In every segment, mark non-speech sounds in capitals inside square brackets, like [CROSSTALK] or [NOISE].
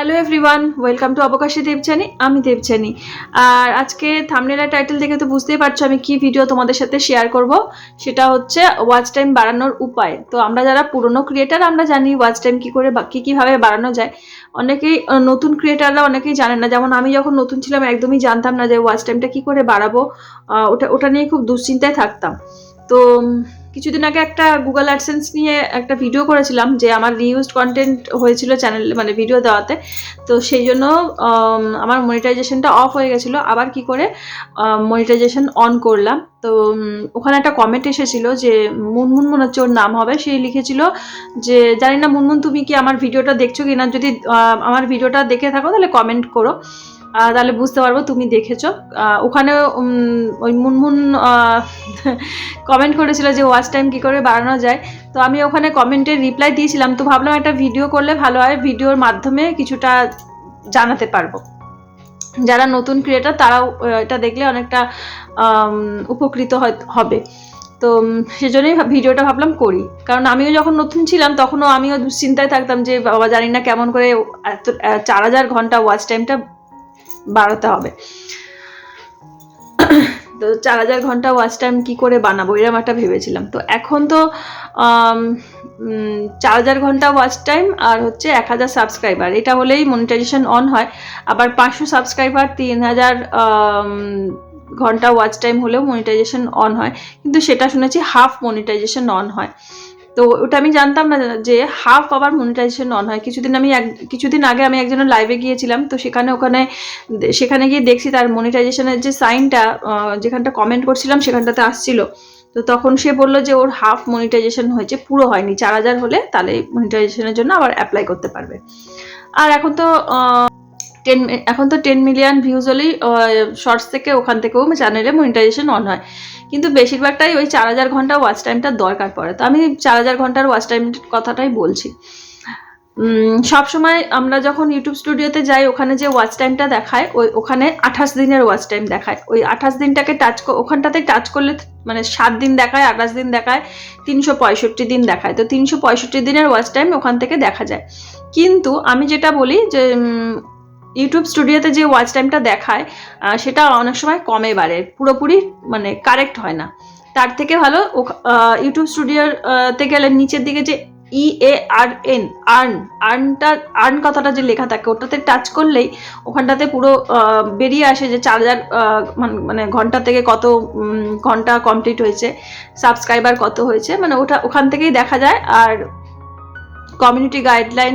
Hello everyone welcome to Abakashi Debjani আমি দেবজানি আর আজকে থামনেলা title দেখে তো বুঝতেই পারছ আমি কি ভিডিও তোমাদের সাথে শেয়ার করব। সেটা হচ্ছে ওয়াচ টাইম বাড়ানোর উপায়। তো আমরা যারা পুরনো ক্রিয়েটার আমরা জানি ওয়াচ টাইম কী করে বা কী কীভাবে বাড়ানো যায়। অনেকেই নতুন ক্রিয়েটাররা অনেকেই জানেন না। যেমন আমি যখন নতুন ছিলাম, একদমই জানতাম না যে ওয়াচ টাইমটা কী করে বাড়াবো। ওটা ওটা নিয়ে খুব দুশ্চিন্তায় থাকতাম। তো কিছুদিন আগে একটা গুগল অ্যাডসেন্স নিয়ে একটা ভিডিও করেছিলাম যে আমার রিউজড কন্টেন্ট হয়েছিল চ্যানেল মানে ভিডিও দেওয়াতে। তো সেই জন্য আমার মনিটাইজেশনটা অফ হয়ে গেছিল। আবার কি করে মনিটাইজেশন অন করলাম। তো ওখানে একটা কমেন্ট এসেছিল যে মুনমুন মনে হচ্ছে ওর নাম হবে। সে লিখেছিল যে, জানি না মুনমুন, তুমি কি আমার ভিডিওটা দেখছ কি না যদি আমার ভিডিওটা দেখে থাকো, তাহলে কমেন্ট করো। তাহলে বুঝতে পারব, তুমি দেখেছ। ওখানে ওই মুনমুন কমেন্ট করেছিল যে ওয়াচ টাইম কী করে বাড়ানো যায়? তো আমি ওখানে কমেন্টে রিপ্লাই দিয়েছিলাম। তো ভাবলাম একটা ভিডিও করলে ভালো হয় ভিডিওর মাধ্যমে কিছুটা জানাতে পারব। যারা নতুন ক্রিয়েটার তারাও এটা দেখলে অনেকটা উপকৃত হবে। তো সেজন্যই ভিডিওটা ভাবলাম করি। কারণ আমিও যখন নতুন ছিলাম, তখনও আমিও দুশ্চিন্তায় থাকতাম যে, বাবা, জানি না কেমন করে এত চার হাজার ঘণ্টা ওয়াচ টাইমটা বাড়াতে হবে। তো চার হাজার ঘণ্টা ওয়াচ টাইম কী করে বানাবো, এরকম একটা ভেবেছিলাম। তো এখন তো চার হাজার ঘণ্টা ওয়াচ টাইম আর হচ্ছে এক হাজার সাবস্ক্রাইবার এটা হলেই মনিটাইজেশন অন হয়। আবার পাঁচশো সাবস্ক্রাইবার তিন হাজার ঘণ্টা ওয়াচ টাইম হলেও মনিটাইজেশন অন হয়। কিন্তু সেটা শুনেছি হাফ মনিটাইজেশন অন হয়। তো ওটা আমি জানতাম না যে হাফ আবার মনিটাইজেশন অন হয়। কিছুদিন আমি এক, কিছুদিন আগে আমি একজনের লাইভে গিয়েছিলাম, তো সেখানে ওখানে, সেখানে গিয়ে দেখছি তার মনিটাইজেশনের যে সাইনটা যেখানটা কমেন্ট করছিলাম সেখানটাতে আসছিল। তো তখন সে বলল যে ওর হাফ মনিটাইজেশন হয়েছে, পুরো হয়নি। চার হাজার হলে তাহলে মনিটাইজেশনের জন্য আবার অ্যাপ্লাই করতে পারবে। আর এখন তো টেন এখন তো টেন মিলিয়ন ভিউজ হলেই শর্টস থেকে ওখান থেকেও চ্যানেলে মনিটাইজেশন অন হয়। কিন্তু বেশিরভাগটাই ওই চার হাজার ঘণ্টা ওয়াচ টাইমটা দরকার পড়ে। তো আমি চার হাজার ঘণ্টার ওয়াচ টাইম কথাটাই বলছি। সব সময় আমরা যখন ইউটিউব স্টুডিওতে যাই, ওখানে যে ওয়াচ টাইমটা দেখায়, ওই ওখানে আঠাশ দিনের ওয়াচ টাইম দেখায়। ওই আঠাশ দিনটাকে টাচ ওখানটাতে টাচ করলে মানে সাত দিন দেখায়, আঠাশ দিন দেখায়, তিনশো পঁয়ষট্টি দিন দেখায়। তো তিনশো পঁয়ষট্টি দিনের ওয়াচ টাইম ওখান থেকে দেখা যায়। কিন্তু আমি যেটা বলি যে ইউটিউব স্টুডিওতে যে ওয়াচ টাইমটা দেখায় সেটা অনেক সময় কমে বাড়ে, পুরোপুরি মানে কারেক্ট হয় না। তার থেকে ভালো ইউটিউব স্টুডিওতে গেলে নিচের দিকে যে E A R N earn আর্নটা earn কথাটা যে লেখা থাকে, ওটাতে টাচ করলেই ওখানটাতে পুরো বেরিয়ে আসে যে চার হাজার মানে ঘণ্টা থেকে কত ঘণ্টা কমপ্লিট হয়েছে সাবস্ক্রাইবার কত হয়েছে মানে ওটা ওখান থেকেই দেখা যায়। আর কমিউনিটি গাইডলাইন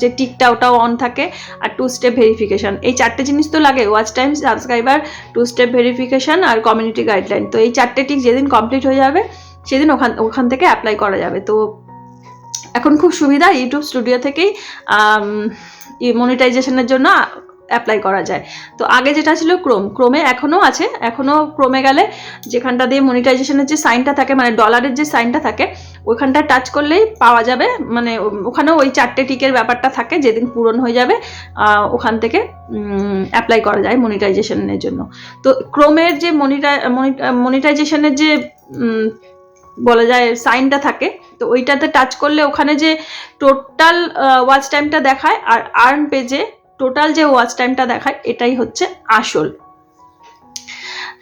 যে টিকটা ওটাও অন থাকে আর টু স্টেপ ভেরিফিকেশান এই চারটে জিনিস তো লাগে। Watch time subscriber two step verification আর কমিউনিটি গাইডলাইন তো এই চারটে টিক যেদিন কমপ্লিট হয়ে যাবে, সেদিন ওখান ওখান থেকে অ্যাপ্লাই করা যাবে। তো এখন খুব সুবিধা ইউটিউব স্টুডিও থেকেই মনিটাইজেশনের জন্য অ্যাপ্লাই করা যায়। তো আগে যেটা ছিল ক্রোম ক্রোমে এখনও আছে এখনও ক্রোমে গেলে যেখানটা দিয়ে মনিটাইজেশনের যে সাইনটা থাকে মানে ডলারের যে সাইনটা থাকে, ওইখানটা টাচ করলেই পাওয়া যাবে। মানে ওখানেও ওই চারটে টিকের ব্যাপারটা থাকে, যেদিন পূরণ হয়ে যাবে ওখান থেকে অ্যাপ্লাই করা যায় মনিটাইজেশনের জন্য। তো ক্রোমের যে মনিটাই মনিটাইজেশনের যে বলা যায় সাইনটা থাকে, তো ওইটাতে টাচ করলে ওখানে যে টোটাল ওয়াচ টাইমটা দেখায় আর আর্ন পেজে টোটাল যে ওয়াচ টাইমটা দেখায়, এটাই হচ্ছে আসল।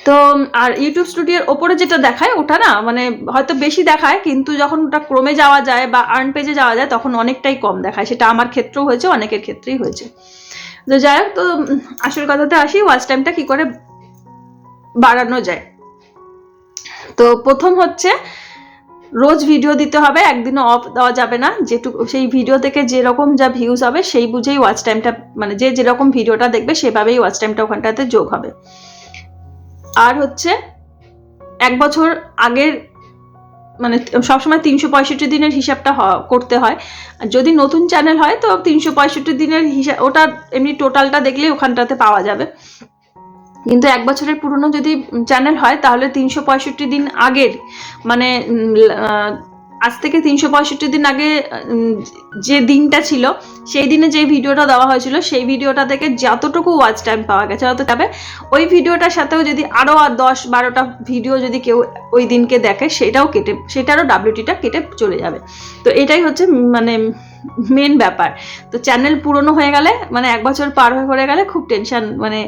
তো আর ইউটিউব স্টুডিওর ওপরে যেটা দেখায়, ওটা না মানে হয়তো বেশি দেখায়, কিন্তু যখন ওটা ক্রমে যাওয়া যায় বা আর্ন পেজে যাওয়া যায়, তখন অনেকটাই কম দেখায়। সেটা আমার ক্ষেত্রেও হয়েছে, অনেকের ক্ষেত্রেই হয়েছে। তো যাই হোক, তো আসল কথাতে আসি ওয়াচ টাইমটা কি করে বাড়ানো যায়? তো প্রথম হচ্ছে রোজ ভিডিও দিতে হবে, একদিনও অফ দেওয়া যাবে না। যেটুকু, সেই ভিডিও থেকে যেরকম যা ভিউজ হবে, সেই বুঝেই ওয়াচ টাইমটা মানে যে যেরকম ভিডিওটা দেখবে, সেভাবেই ওয়াচ টাইমটা ওখানটাতে যোগ হবে। আর হচ্ছে, এক বছর আগের মানে সবসময় তিনশো পঁয়ষট্টি দিনের হিসাবটা করতে হয়। যদি নতুন চ্যানেল হয়, তো তিনশো পঁয়ষট্টি দিনের হিসাব ওটা এমনি টোটালটা দেখলে ওখানটাতে পাওয়া যাবে। কিন্তু এক বছরের পুরনো যদি চ্যানেল হয়, তাহলে তিনশো পঁয়ষট্টি দিন আগের মানে আজ থেকে তিনশো পঁয়ষট্টি দিন আগে যে দিনটা ছিল, সেই দিনে যে ভিডিওটা দেওয়া হয়েছিল, সেই ভিডিওটা থেকে যতটুকু ওয়াচ টাইম পাওয়া গেছে তত তবে ওই ভিডিওটার সাথেও যদি আরও আর দশ বারোটা ভিডিও যদি কেউ ওই দিনকে দেখে, সেটাও কেটে, সেটারও ডাব্লিউটিটা কেটে চলে যাবে। তো এটাই হচ্ছে মানে মেন ব্যাপার। তো চ্যানেল পুরনো হয়ে গেলে মানে এক বছর পার হয়ে গেলে খুব টেনশন মানে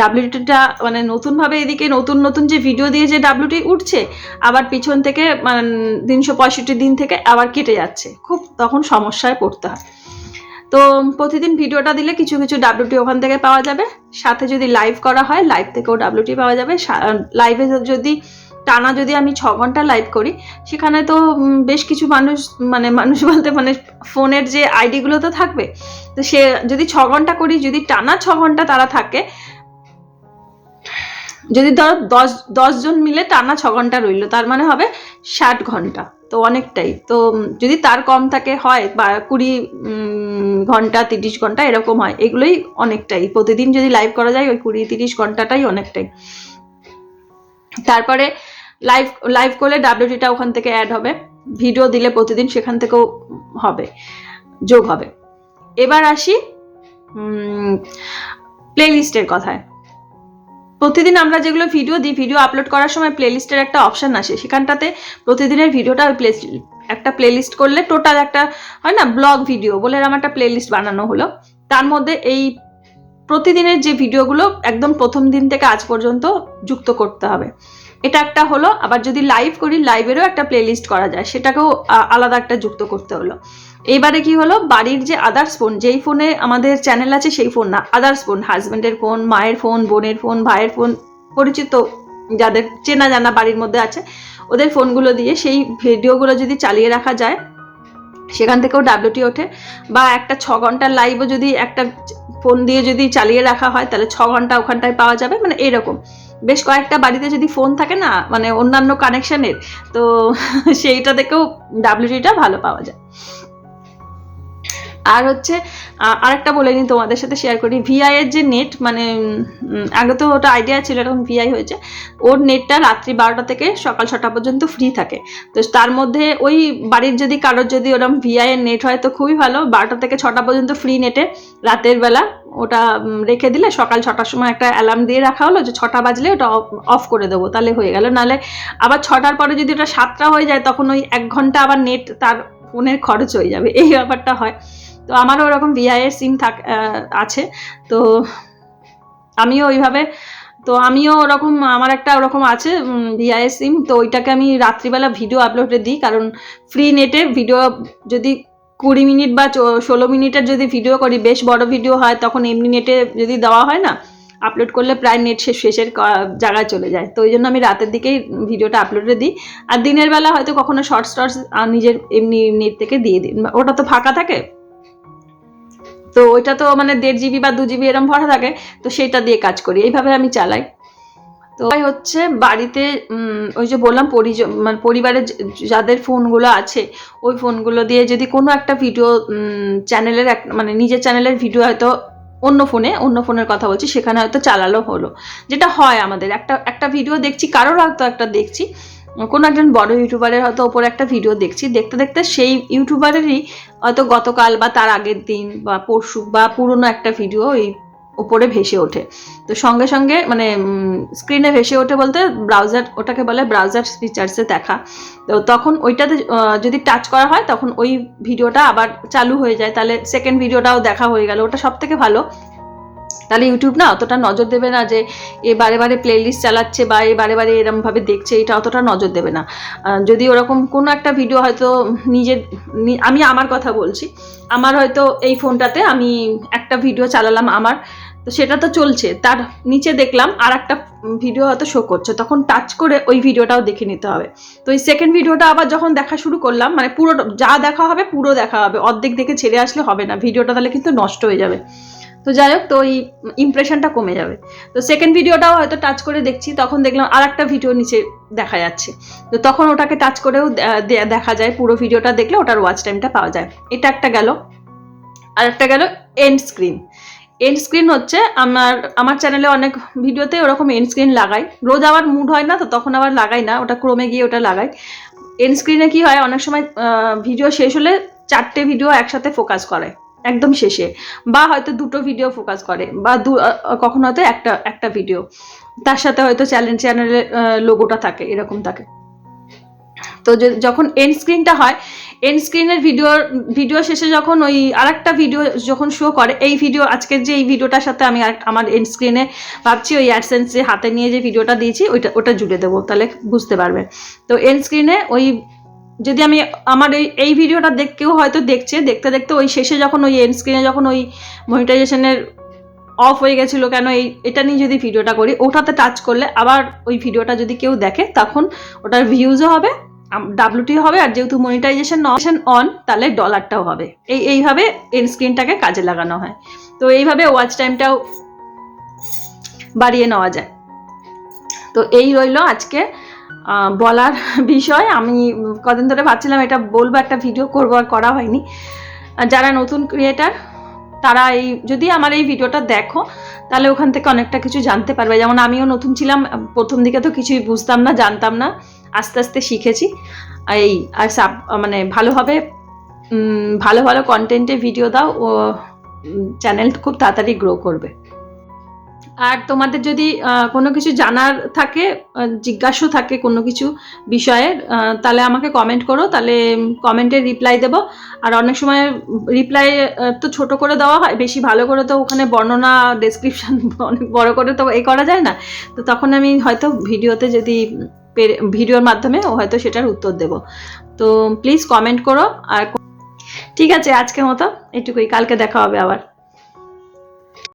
ডাব্লিউটিটা মানে নতুনভাবে এদিকে নতুন নতুন যে ভিডিও দিয়ে যে ডাব্লিউটি উঠছে, আবার পিছন থেকে মানে তিনশো পঁয়ষট্টি দিন থেকে আবার কেটে যাচ্ছে। খুব তখন সমস্যায় পড়তে হয়। তো প্রতিদিন ভিডিওটা দিলে কিছু কিছু ডাব্লিউটি ওখান থেকে পাওয়া যাবে। সাথে যদি লাইভ করা হয় লাইভ থেকেও ডাব্লিউটি পাওয়া যাবে। লাইভে যদি টানা যদি আমি ছ ঘণ্টা লাইভ করি, সেখানে তো বেশ কিছু মানুষ মানে মানুষ বলতে মানে ফোনের যে আইডিগুলো তো থাকবে, তো সে যদি ছ ঘণ্টা করি, যদি টানা ছ ঘণ্টা তারা থাকে, যদি ধরো দশ দশজন মিলে টানা ছ ঘণ্টা রইল, তার মানে হবে ষাট ঘণ্টা, তো অনেকটাই, তো যদি তার কম থাকে, হয় বা কুড়ি ঘণ্টা, তিরিশ ঘণ্টা এরকম হয়, এগুলোই অনেকটাই, প্রতিদিন যদি লাইভ করা যায়, ওই কুড়ি, তিরিশ ঘন্টাটাই অনেকটাই। তারপরে লাইভ লাইভ করলে ডাব্লিউটিটা ওখান থেকে অ্যাড হবে। ভিডিও দিলে প্রতিদিন সেখান থেকেও হবে, যোগ হবে। এবার আসি প্লে লিস্টের কথায়। প্রতিদিন আমরা যেগুলো ভিডিও দিই ভিডিও আপলোড করার সময় প্লেলিস্টের একটা অপশন আসে। সেখানটাতে প্রতিদিনের ভিডিওটা ওই প্লে একটা প্লেলিস্ট করলে টোটাল একটা, হয় না ব্লগ ভিডিও বলে আমার একটা প্লেলিস্ট বানানো হলো। তার মধ্যে এই প্রতিদিনের যে ভিডিওগুলো একদম প্রথম দিন থেকে আজ পর্যন্ত যুক্ত করতে হবে। এটা একটা হলো, আবার যদি লাইভ করি লাইভেরও একটা প্লেলিস্ট করা যায়, সেটাকেও আলাদা একটা যুক্ত করতে হলো। এইবারে কি হলো, বাড়ির যে আদার্স ফোন যেই ফোনে আমাদের চ্যানেল আছে সেই ফোন না আদার্স ফোন হাজব্যান্ডের ফোন মায়ের ফোন বোনের ফোন ভাইয়ের ফোন পরিচিত যাদের চেনা জানা বাড়ির মধ্যে আছে, ওদের ফোনগুলো দিয়ে সেই ভিডিওগুলো যদি চালিয়ে রাখা যায়, সেখান থেকেও ডাব্লিউটি ওঠে। বা একটা ছ ঘণ্টার লাইভও যদি একটা ফোন দিয়ে যদি চালিয়ে রাখা হয়, তাহলে ছ ঘণ্টা ওখানটায় পাওয়া যাবে মানে এরকম বেশ কয়েকটা বাড়িতে যদি ফোন থাকে না মানে অন্যান্য কানেকশনের তো [LAUGHS] সেইটা থেকেও ডাব্লিউটিটা ভালো পাওয়া যায়। আর হচ্ছে আরেকটা বলে নিই তোমাদের সাথে শেয়ার করি। ভিআই এর যে নেট মানে আগে তো ওটা আইডিয়া ছিল এরকম ভিআই হয়েছে। ওর নেটটা রাত্রি বারোটা থেকে সকাল ছটা পর্যন্ত ফ্রি থাকে। তো তার মধ্যে ওই বাড়ির যদি, কারোর যদি ওরকম ভিআই এর নেট হয়, তো খুবই ভালো। বারোটা থেকে ছটা পর্যন্ত ফ্রি নেটে রাতের বেলা ওটা রেখে দিলে সকাল ছটার সময় একটা অ্যালার্ম দিয়ে রাখা হলো যে ছটা বাজলে ওটা অফ করে দেবো, তাহলে হয়ে গেল। নাহলে আবার ছটার পরে যদি ওটা সাতটা হয়ে যায়, তখন ওই এক ঘণ্টা আবার নেট তার ফোনের খরচ হয়ে যাবে, এই ব্যাপারটা হয়। তো আমারও ওরকম ভিআই এর সিম থাক আছে। তো আমিও ওইভাবে, তো আমিও ওরকম, আমার একটা ওরকম আছে ভিআইএস সিম তো ওইটাকে আমি রাত্রিবেলা ভিডিও আপলোডে দিই, কারণ ফ্রি নেটে ভিডিও যদি কুড়ি মিনিট বা ষোলো মিনিটের যদি ভিডিও করি, বেশ বড় ভিডিও হয়, তখন এমনি নেটে যদি দেওয়া হয় না আপলোড করলে প্রায় নেট শেষ, শেষের জায়গায় চলে যায়। তো ওই জন্য আমি রাতের দিকেই ভিডিওটা আপলোডে দিই। আর দিনের বেলা হয়তো কখনো শর্টস টর্টস নিজের এমনি নেট থেকে দিয়ে দিই। ওটা তো ফাঁকা থাকে। তো ওইটা তো মানে দেড় জিবি বা দু জিবি এরম ভরা থাকে। তো সেটা দিয়ে কাজ করি। এইভাবে আমি চালাই। তো হচ্ছে বাড়িতে ওই যে বললাম মানে পরিবারের যাদের ফোনগুলো আছে, ওই ফোনগুলো দিয়ে যদি কোনো একটা ভিডিও চ্যানেলের এক মানে নিজের চ্যানেলের ভিডিও হয়তো অন্য ফোনে, অন্য ফোনের কথা বলছি, সেখানে হয়তো চালালো হলো। যেটা হয় আমাদের, একটা একটা ভিডিও দেখছি, কারোর হয়তো একটা দেখছি, কোনো একজন বড় ইউটিউবারের হয়তো ওপরে একটা ভিডিও দেখছি, দেখতে দেখতে সেই ইউটিউবারেরই হয়তো গতকাল বা তার আগের দিন বা পরশু বা পুরনো একটা ভিডিও ওই উপরে ভেসে ওঠে। তো সঙ্গে সঙ্গে মানে স্ক্রিনে ভেসে ওঠে বলতে ব্রাউজার ওটাকে বলে ব্রাউজার ফিচার্সে দেখা। তো তখন ওইটাতে যদি টাচ করা হয়, তখন ওই ভিডিওটা আবার চালু হয়ে যায়। তাহলে সেকেন্ড ভিডিওটাও দেখা হয়ে গেল। ওটা সব থেকে ভালো। তাহলে ইউটিউব না অতটা নজর দেবে না যে, এ বারে বারে প্লেলিস্ট চালাচ্ছে বা এ বারে বারে এরমভাবে দেখছে, এটা অতটা নজর দেবে না। যদি ওরকম কোনো একটা ভিডিও হয়তো নিজের আমি আমার কথা বলছি। আমার হয়তো এই ফোনটাতে আমি একটা ভিডিও চালালাম আমার। তো সেটা তো চলছে। তার নিচে দেখলাম আর একটা ভিডিও হয়তো শো করছে। তখন টাচ করে ওই ভিডিওটাও দেখে নিতে হবে। তো এই সেকেন্ড ভিডিওটা আবার যখন দেখা শুরু করলাম মানে পুরো যা দেখা হবে পুরো দেখা হবে। অর্ধেক দেখে ছেড়ে আসলে হবে না। ভিডিওটা তাহলে কিন্তু নষ্ট হয়ে যাবে। তো যাই হোক, তো ওই ইমপ্রেশনটা কমে যাবে। তো সেকেন্ড ভিডিওটাও হয়তো টাচ করে দেখছি। তখন দেখলাম আর একটা ভিডিও নিচে দেখা যাচ্ছে। তো তখন ওটাকে টাচ করেও দেখা যায়। পুরো ভিডিওটা দেখলে ওটার ওয়াচ টাইমটা পাওয়া যায়। এটা একটা গেল। আর একটা গেল এন্ড স্ক্রিন এন্ড স্ক্রিন হচ্ছে, আমার আমার চ্যানেলে অনেক ভিডিওতে ওরকম এন্ড স্ক্রিন লাগাই। রোজ আবার মুড হয় না তো তখন আবার লাগাই না, ওটা ক্রমে গিয়ে ওটা লাগাই। এন্ড স্ক্রিনে কি হয়, অনেক সময় ভিডিও শেষ হলে চারটে ভিডিও একসাথে ফোকাস করে, একদম শেষে। বা হয়তো দুটো ভিডিও ফোকাস করে, বা দু কখনো হয়তো একটা একটা ভিডিও তার সাথে হয়তো চ্যানেল চ্যানেলের লোগোটা থাকে, এরকম থাকে। তো যখন এন্ড স্ক্রিনটা হয় এন্ড স্ক্রিনের ভিডিও ভিডিও শেষে যখন ওই আরেকটা ভিডিও যখন শো করে, এই ভিডিও আজকের যে এই ভিডিওটার সাথে আমি আমার এন্ড স্ক্রিনে ভাবছি, ওই অ্যাডসেন্স যে হাতে নিয়ে যে ভিডিওটা দিয়েছি, ওইটা, ওটা জুড়ে দেবো, তাহলে বুঝতে পারবে। তো এন্ড স্ক্রিনে ওই, যদি আমি আমার এই এই ভিডিওটা দেখ, কেউ হয়তো দেখছে, দেখতে দেখতে ওই শেষে যখন ওই এন্ড স্ক্রিনে যখন ওই মনিটাইজেশনের অফ হয়ে গেছিল কেন, এই, এটা নিয়ে যদি ভিডিওটা করি, ওটাতে টাচ করলে আবার ওই ভিডিওটা যদি কেউ দেখে, তখন ওটার ভিউজও হবে ডাব্লিউটি হবে আর যেহেতু মনিটাইজেশন অপশন অন তাহলে ডলারটাও হবে। এই, এইভাবে এন্ড স্ক্রিনটাকে কাজে লাগানো হয়। তো এইভাবে ওয়াচ টাইমটাও বাড়িয়ে নেওয়া যায়। তো এই রইল আজকে বলার বিষয়। আমি কদিন ধরে ভাবছিলাম এটা বলব, একটা ভিডিও করব, আর করা হয়নি। যারা নতুন ক্রিয়েটার তারা এই, যদি আমার এই ভিডিওটা দেখো, তাহলে ওখান থেকে অনেকটা কিছু জানতে পারবে। যেমন আমিও নতুন ছিলাম, প্রথম দিকে তো কিছুই বুঝতাম না, জানতাম না। আস্তে আস্তে শিখেছি। এই, আর সাব মানে ভালোভাবে ভালো ভালো কন্টেন্টে ভিডিও দাও, ও চ্যানেল খুব তাড়াতাড়ি গ্রো করবে। আর তোমাদের যদি কোনো কিছু জানার থাকে জিজ্ঞাসা থাকে কোনো কিছু বিষয়ে তাহলে আমাকে কমেন্ট করো, তাহলে কমেন্টের রিপ্লাই দেবো। আর অনেক সময় রিপ্লাই তো ছোট করে দেওয়া হয়, বেশি ভালো করে তো ওখানে বর্ণনা ডেসক্রিপশন [LAUGHS] অনেক বড় করে তো এ করা যায় না। তো তখন আমি হয়তো ভিডিওতে যদি ভিডিওর মাধ্যমে হয়তো সেটার উত্তর দেব। তো প্লিজ কমেন্ট করো আর ঠিক আছে, আজকের মতো এটুকুই। কালকে দেখা হবে আবার।